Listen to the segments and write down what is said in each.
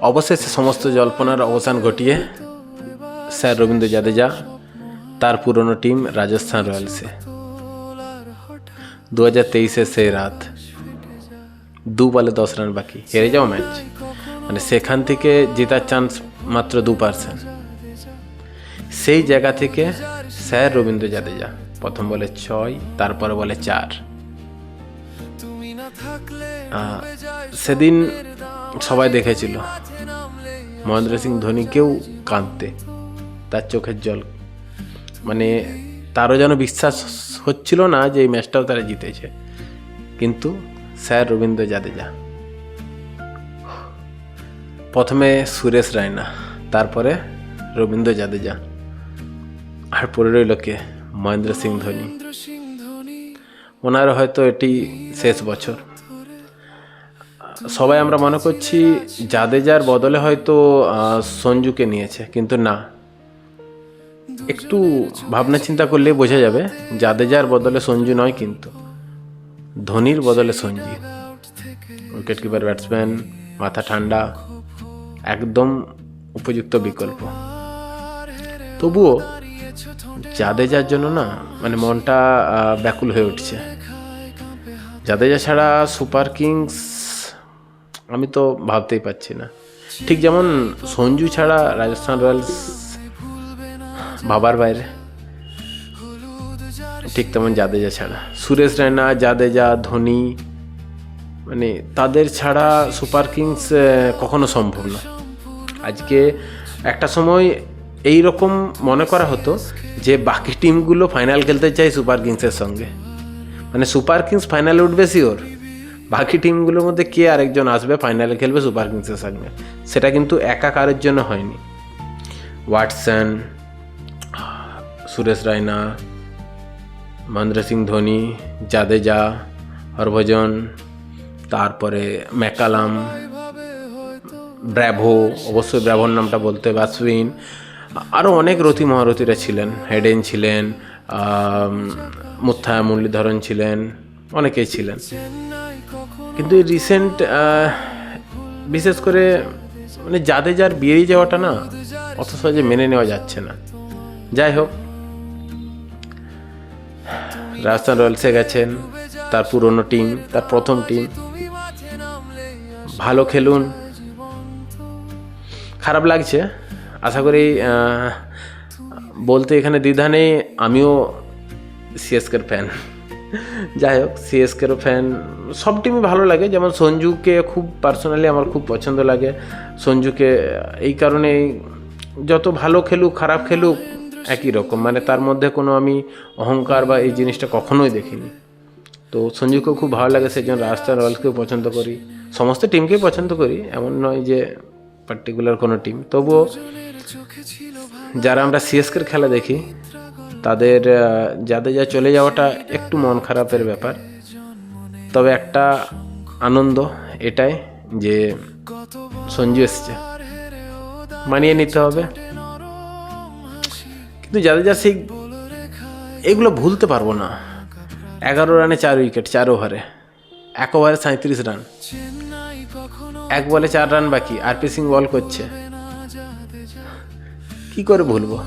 অবশেষে সমস্ত জল্পনার অবসান ঘটিয়ে স্যার রবীন্দ্র জাদেজা, তার পুরনো টিম রাজস্থান রয়্যালসে। দু হাজার তেইশের সেই রাত দু বলে দশ রান বাকি। হেরে যাও ম্যাচ মানে সেখান থেকে জেতার চান্স মাত্র দু পার্সেন্ট সেই জায়গা থেকে স্যার রবীন্দ্র জাদেজা, প্রথম বলে ছয়, তারপরে বলে চার। সেদিন সবাই দেখেছিল। মহেন্দ্র সিং ধোনিকেও কাঁদতে, তার চোখের জল। মানে তারও যেন বিশ্বাস হচ্ছিল না যে এই ম্যাচটাও তারা জিতেছে। কিন্তু স্যার রবীন্দ্র জাদেজা। প্রথমে সুরেশ রায়না, তারপরে রবীন্দ্র জাদেজা, আর পরে রইল কে? মহেন্দ্র সিং ধোনি। ওনার হয়তো এটি শেষ বছর। সবাই আমরা মনে করছি জাদেজার বদলে হয়তো সঞ্জুকে নিয়েছে, কিন্তু না। একটু ভাবনা চিন্তা করলে বোঝা যাবে, জাদেজার বদলে সঞ্জু নয় কিন্তু, ধোনির বদলে সঞ্জু। উইকেট কিপার ব্যাটসম্যান মাথা ঠান্ডা, একদম উপযুক্ত বিকল্প। তবুও জাদেজার জন্য না মানে মনটা ব্যাকুল হয়ে উঠছে। জাদেজা ছাড়া সুপার কিংস আমি তো ভাবতেই পারছি না। ঠিক যেমন সঞ্জু ছাড়া রাজস্থান রয়্যালস বাবার বাইরে, ঠিক তেমন জাদেজা ছাড়া। সুরেশ রায়না, জাদেজা, ধোনি মানে তাদের ছাড়া সুপার কিংস কখনো সম্ভব না। আজকে একটা সময় এই রকম মনে করা হতো যে বাকি টিমগুলো ফাইনাল খেলতে চায় সুপার কিংসের সঙ্গে। মানে সুপার কিংস ফাইনালে উঠবে শিওর বাকি টিমগুলোর মধ্যে কে আরেকজন আসবে ফাইনালে খেলবে সুপার কিংসের সঙ্গে সেটা কিন্তু একা কারোর জন্য হয়নি। ওয়াটসন সুরেশ রায়না মহেন্দ্র সিং ধোনি জাদেজা হরভজন তারপরে ম্যাকালাম ব্র্যাভো অবশ্যই ব্র্যাভোর নামটা বলতে হবে আশ্বিন আরও অনেক রথী মহারথীরা ছিলেন হেডেন ছিলেন আম, মুথা মুরলীধরন ছিলেন অনেকেই ছিলেন। কিন্তু এই রিসেন্ট বিশেষ করে মানে যাদের যার বেরিয়ে যাওয়াটা না অত সহজে মেনে নেওয়া যাচ্ছে না। যাই হোক, রাজস্থান রয়্যালসে গেছেন, তার পুরনো টিম তার প্রথম টিম ভালো খেলুন। খারাপ লাগছে। আশা করি বলতে এখানে দ্বিধা নেই। আমিও সিএসকের ফ্যান যাই হোক সিএসকেরও ফ্যান সব টিমই ভালো লাগে। যেমন সঞ্জুকে খুব পার্সোনালি আমার খুব পছন্দ লাগে। সঞ্জুকে, এই কারণেই যত ভালো খেলুক, খারাপ খেলুক, একই রকম। মানে তার মধ্যে কোনো আমি অহংকার বা এই জিনিসটা কখনোই দেখিনি। তো সঞ্জুকেও খুব ভালো লাগে সেই জন্য রাজস্থান রয়্যালসকেও পছন্দ করি। সমস্ত টিমকেই পছন্দ করি, এমন নয় যে পার্টিকুলার কোনো টিম তবুও যারা আমরা সিএসকের খেলা দেখি তাদের যাদের যা চলে যাওয়াটা একটু মন খারাপের ব্যাপার। তবে একটা আনন্দ এটাই যে সঞ্জু এসছে। মানিয়ে নিতে হবে। কিন্তু যাদের যা সেই, এগুলো ভুলতে পারব না। এগারো রানে চার উইকেট চার ওভারে এক ওভারে সাঁত্রিশ রান। এক বলে চার রান বাকি, আর সিং বল করছে। কি করে ভুলবো?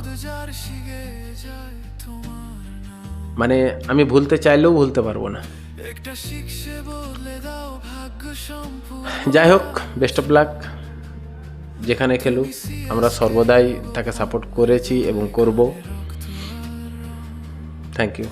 মানে আমি ভুলতে চাইলেও ভুলতে পারব না। যাই হোক বেস্ট অফ লাক যেখানে খেলুক, আমরা সর্বদাই তাকে সাপোর্ট করেছি এবং করব। Thank you